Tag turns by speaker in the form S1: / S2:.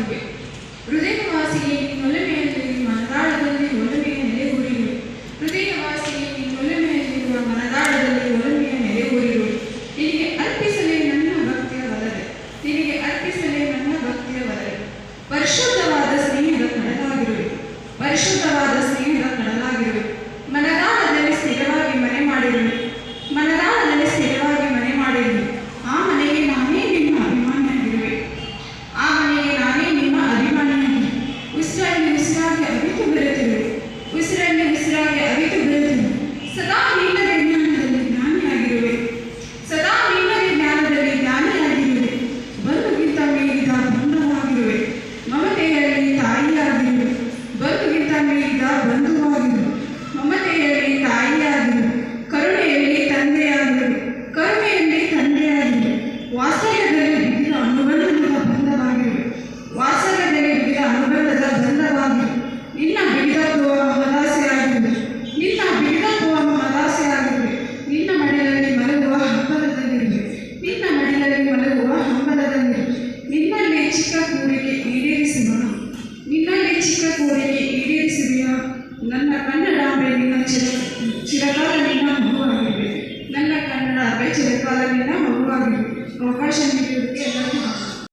S1: ಮನದಾಳವಾಗಿರುವೆ ಹೃದಯವಾಸಿಯೇ ನಿನ್ನೊಲಮೆಯಲ್ಲಿ ಮನದಾಳದಲ್ಲಿ ಒಲಮೆಯ ನೆಲೆಯೂರಿರುವೆ ಹೃದಯವಾಸಿಯೇ ನಿನ್ನೊಲಮೆಯಲ್ಲಿರುವ ಮನದಾಳದಲ್ಲಿ ಒಲಮೆಯ ನೆಲೆಯೂರಿರುವೆ ನಿನಗೆ ಅರ್ಪಿಸಲೇ ನನ್ನ ಭಕ್ತಿಯ ವರದೆ. ನಿನಗೆ ಅರ್ಪಿಸಲೇ ನನ್ನ ಭಕ್ತಿಯ ವರದೆ. ಪರಿಶುದ್ಧವಾದ ಸ್ನೇಹದ ಕಡಲಾಗಿರುವೆ. ಪರಿಶುದ್ಧವಾದ ಚಿಕ್ಕ ಕೋರಿಕೆ ಈಡೇರಿಸುವ ನಿನ್ನಲ್ಲಿ ಚಿಕ್ಕ ಕೋರಿಕೆ ಈಡೇರಿಸುವೆಯ ನನ್ನ ಕನ್ನಡಾಂಬೆ ನಿನ್ನ ಚಿರ ಚಿರಕಾಲ ನಿನ್ನ ಮಗುವಾಗಿರುವೆ ನನ್ನ ಕನ್ನಡಾಂಬೆ ಚಿರಕಾಲ ನಿನ್ನ ಮಗುವಾಗಿರುವೆ ಅವಕಾಶ ನೀಡಿದ್ದಕ್ಕೆ ಎಲ್ಲರಿಗೂ